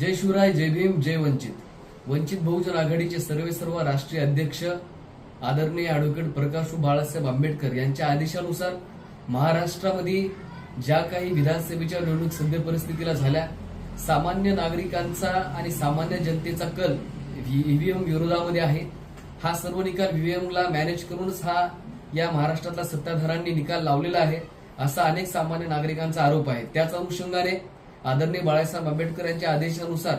जय शिवराय जय भीम जय वंचित. वंचित बहुजन आघाडीचे सर्वे सर्व राष्ट्रीय अध्यक्ष आदरणीय ॲडव्होकेट प्रकाश बाळासाहेब आंबेडकर यांच्या आदेशानुसार महाराष्ट्रामध्ये ज्या काही विधानसभेच्या निवडणूक सद्य परिस्थितीला झाल्या सामान्य नागरिकांचा आणि सामान्य जनतेचा कल ईव्हीएम विरोधामध्ये आहे. हा सर्व निकाल ईव्हीएमला मॅनेज करूनच हा या महाराष्ट्रातल्या सत्ताधारांनी निकाल लावलेला आहे असा अनेक सामान्य नागरिकांचा आरोप आहे. त्याच अनुषंगाने आदरणीय बाळासाहेब आंबेडकर यांच्या आदेशानुसार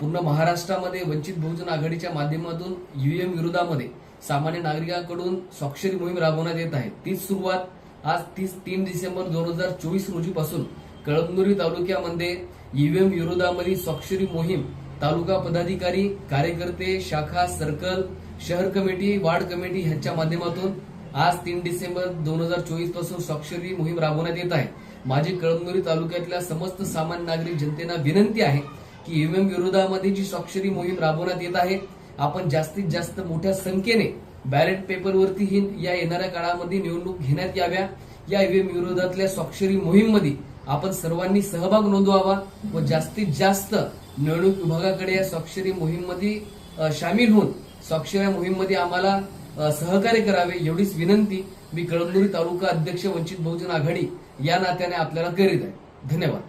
पूर्ण महाराष्ट्रामध्ये वंचित बहुजन आघाडीच्या माध्यमातून युएम विरोधामध्ये सामान्य नागरिकांकडून स्वाक्षरी मोहीम राबवण्यात येत आहे. तीच सुरुवात आज तीस तीन डिसेंबर दोन हजार चोवीस रोजीपासून कळमनुरी तालुक्यामध्ये ईव्हीएम विरोधामध्ये स्वाक्षरी मोहीम तालुका पदाधिकारी कार्यकर्ते शाखा सर्कल शहर कमिटी वार्ड कमिटी ह्यांच्या माध्यमातून आज तीन डिसेंबर दोन हजार चोवीसपासून स्वाक्षरी मोहीम राबवण्यात येत आहे. माझी कळमनुरी तालुक्यातल्या समस्त सामान्य नागरिक जनतेला विनंती आहे की ईव्हीएम विरोधामध्ये जी स्वाक्षरी मोहीम राबवण्यात येत आहे आपण जास्तीत जास्त मोठ्या संख्येने बॅलेट पेपरवरती ही या येणाऱ्या काळामध्ये निवडणूक घेण्यात याव्या. या ईव्हीएम विरोधातल्या स्वाक्षरी मोहीममध्ये आपण सर्वांनी सहभाग नोंदवावा व जास्तीत जास्त निवडणूक विभागाकडे या स्वाक्षरी मोहीममध्ये सामील होऊन स्वाक्षरी मोहीममध्ये आम्हाला सहकार्य करावे एवढीच विनंती मी कळमनुरी तालुका अध्यक्ष वंचित बहुजन आघाडी या नात्याने आपल्याला करीत आहे. धन्यवाद.